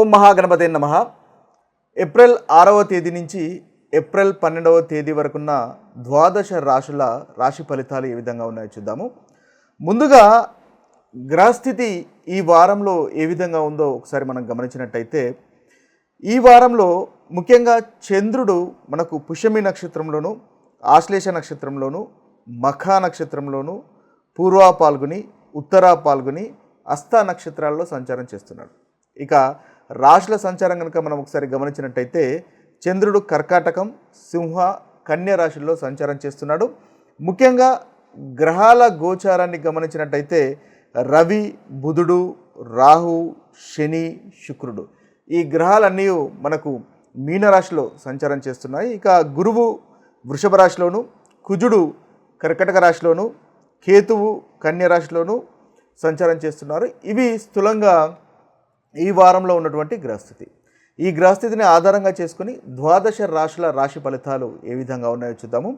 ఓం మహాగణపతి నమ. ఏప్రిల్ ఆరవ తేదీ నుంచి ఏప్రిల్ పన్నెండవ తేదీ వరకున్న ద్వాదశ రాశుల రాశి ఫలితాలు ఏ విధంగా ఉన్నాయో చూద్దాము. ముందుగా గ్రహస్థితి ఈ వారంలో ఏ విధంగా ఉందో ఒకసారి మనం గమనించినట్టయితే ఈ వారంలో ముఖ్యంగా చంద్రుడు మనకు పుష్యమి నక్షత్రంలోను ఆశ్లేష నక్షత్రంలోను మఖా నక్షత్రంలోను పూర్వ పాల్గొని ఉత్తరా పాల్గొని అస్త నక్షత్రాల్లో సంచారం చేస్తున్నాడు. ఇక రాశుల సంచారం కనుక మనం ఒకసారి గమనించినట్టయితే చంద్రుడు కర్కాటకం సింహ కన్య రాశుల్లో సంచారం చేస్తున్నాడు. ముఖ్యంగా గ్రహాల గోచారాన్ని గమనించినట్టయితే రవి బుధుడు రాహు శని శుక్రుడు. ఈ గ్రహాలన్నీ మనకు మీనరాశిలో సంచారం చేస్తున్నాయి. ఇక గురువు వృషభ రాశిలోను కుజుడు కర్కటక రాశిలోను కేతువు కన్య రాశిలోను సంచారం చేస్తున్నారు. ఇవి స్థూలంగా ఈ వారంలో ఉన్నటువంటి గ్రహస్థితి. ఈ గ్రహస్థితిని ఆధారంగా చేసుకుని ద్వాదశ రాశుల రాశి ఫలితాలు ఏ విధంగా ఉన్నాయో చూద్దాము.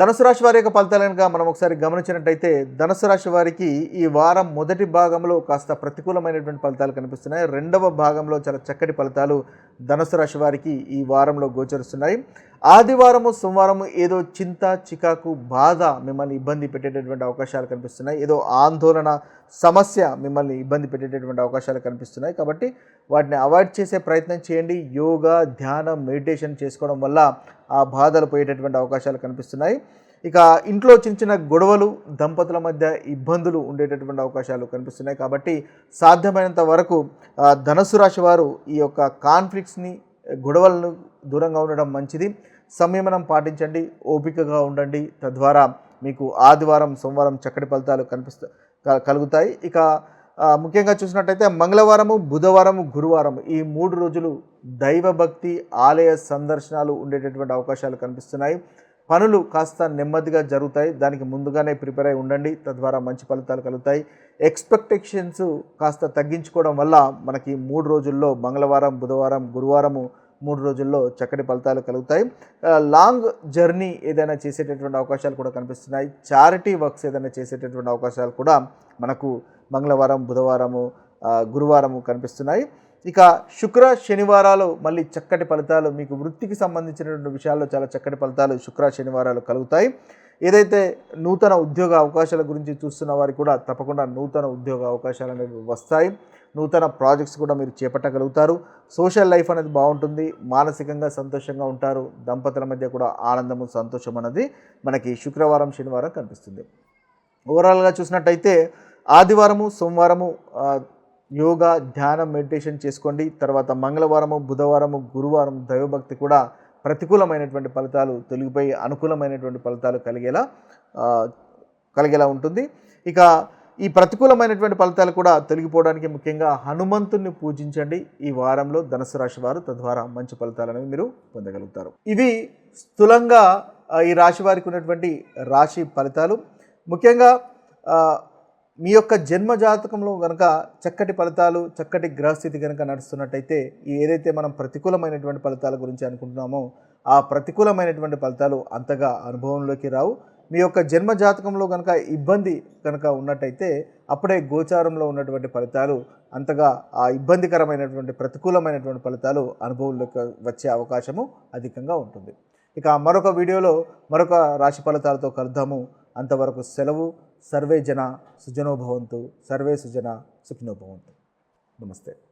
ధనుసు రాశి వారి యొక్క ఫలితాలు కనుక మనం ఒకసారి గమనించినట్టయితే ధనుసు రాశి వారికి ఈ వారం మొదటి భాగంలో కాస్త ప్రతికూలమైనటువంటి ఫలితాలు కనిపిస్తున్నాయి. రెండవ భాగంలో చాలా చక్కటి ఫలితాలు ధనుసు రాశి వారికి ఈ వారంలో గోచరిస్తున్నాయి. ఆదివారము సోమవారము ఏదో చింత చికాకు బాధ మిమ్మల్ని ఇబ్బంది పెట్టేటటువంటి అవకాశాలు కనిపిస్తున్నాయి. ఏదో ఆందోళన సమస్య మిమ్మల్ని ఇబ్బంది పెట్టేటటువంటి అవకాశాలు కనిపిస్తున్నాయి. కాబట్టి వాటిని అవాయిడ్ చేసే ప్రయత్నం చేయండి. యోగా ధ్యానం మెడిటేషన్ చేసుకోవడం వల్ల ఆ బాధలు పోయేటటువంటి అవకాశాలు కనిపిస్తున్నాయి. ఇక ఇంట్లో చిన్న చిన్న గొడవలు దంపతుల మధ్య ఇబ్బందులు ఉండేటటువంటి అవకాశాలు కనిపిస్తున్నాయి కాబట్టి సాధ్యమైనంత వరకు ఆ, ధనుసు రాశి వారు ఈ యొక్క కాన్ఫ్లిక్ట్స్ని గొడవలను దూరంగా ఉండడం మంచిది. సంయమనం పాటించండి ఓపికగా ఉండండి. తద్వారా మీకు ఆదివారం సోమవారం చక్కటి ఫలితాలు కనిపిస్తా క- కలుగుతాయి. ఇక ముఖ్యంగా చూసినట్టయితే మంగళవారము బుధవారము గురువారం ఈ మూడు రోజులు దైవభక్తి ఆలయ సందర్శనాలు ఉండేటటువంటి అవకాశాలు కనిపిస్తున్నాయి. పనులు కాస్త నెమ్మదిగా జరుగుతాయి. దానికి ముందుగానే ప్రిపేర్ అయి ఉండండి. తద్వారా మంచి ఫలితాలు కలుగుతాయి. ఎక్స్పెక్టేషన్స్ కాస్త తగ్గించుకోవడం వల్ల మనకి మూడు రోజుల్లో మంగళవారం బుధవారం గురువారము మూడు రోజుల్లో చక్కటి ఫలితాలు కలుగుతాయి. లాంగ్ జర్నీ ఏదైనా చేసేటటువంటి అవకాశాలు కూడా కనిపిస్తున్నాయి. చారిటీ వర్క్స్ ఏదైనా చేసేటటువంటి అవకాశాలు కూడా మనకు మంగళవారం బుధవారము గురువారము కనిపిస్తున్నాయి. ఇక శుక్ర శనివారాలు మళ్ళీ చక్కటి ఫలితాలు మీకు వృత్తికి సంబంధించినటువంటి విషయాల్లో చాలా చక్కటి ఫలితాలు శుక్ర శనివారాలు కలుగుతాయి. ఏదైతే నూతన ఉద్యోగ అవకాశాల గురించి చూస్తున్న వారికి కూడా తప్పకుండా నూతన ఉద్యోగ అవకాశాలు అనేవి వస్తాయి. నూతన ప్రాజెక్ట్స్ కూడా మీరు చేపట్టగలుగుతారు. సోషల్ లైఫ్ అనేది బాగుంటుంది మానసికంగా సంతోషంగా ఉంటారు దంపతుల మధ్య కూడా ఆనందము సంతోషం అనేది మనకి శుక్రవారం శనివారం కనిపిస్తుంది. ఓవరాల్గా చూసినట్టయితే ఆదివారము సోమవారము యోగా ధ్యానం మెడిటేషన్ చేసుకోండి. తర్వాత మంగళవారము బుధవారము గురువారం దైవభక్తి కూడా ప్రతికూలమైనటువంటి ఫలితాలు తొలగిపోయి అనుకూలమైనటువంటి ఫలితాలు కలిగేలా కలిగేలా ఉంటుంది. ఇక ఈ ప్రతికూలమైనటువంటి ఫలితాలు కూడా తొలగిపోవడానికి ముఖ్యంగా హనుమంతుణ్ణి పూజించండి. ఈ వారంలో ధనుసు రాశి వారు తద్వారా మంచి ఫలితాలు అనేవి మీరు పొందగలుగుతారు. ఇవి స్థూలంగా ఈ రాశి వారికి ఉన్నటువంటి రాశి ఫలితాలు. ముఖ్యంగా మీ యొక్క జన్మ జాతకంలో కనుక చక్కటి ఫలితాలు చక్కటి గ్రహస్థితి కనుక నడుస్తున్నట్టయితే ఏదైతే మనం ప్రతికూలమైనటువంటి ఫలితాల గురించి అనుకుంటున్నామో ఆ ప్రతికూలమైనటువంటి ఫలితాలు అంతగా అనుభవంలోకి రావు. మీ యొక్క జన్మ జాతకంలో కనుక ఇబ్బంది కనుక ఉన్నట్టయితే అప్పుడే గోచారంలో ఉన్నటువంటి ఫలితాలు అంతగా ఆ ఇబ్బందికరమైనటువంటి ప్రతికూలమైనటువంటి ఫలితాలు అనుభవంలోకి వచ్చే అవకాశము అధికంగా ఉంటుంది. ఇక మరొక వీడియోలో మరొక రాశి ఫలితాలతో కలుద్దాము. అంతవరకు సెలవు. सर्वे जना सुजनो भवन्तु सर्वे सुजना सुखिनो भवन्तु। नमस्ते।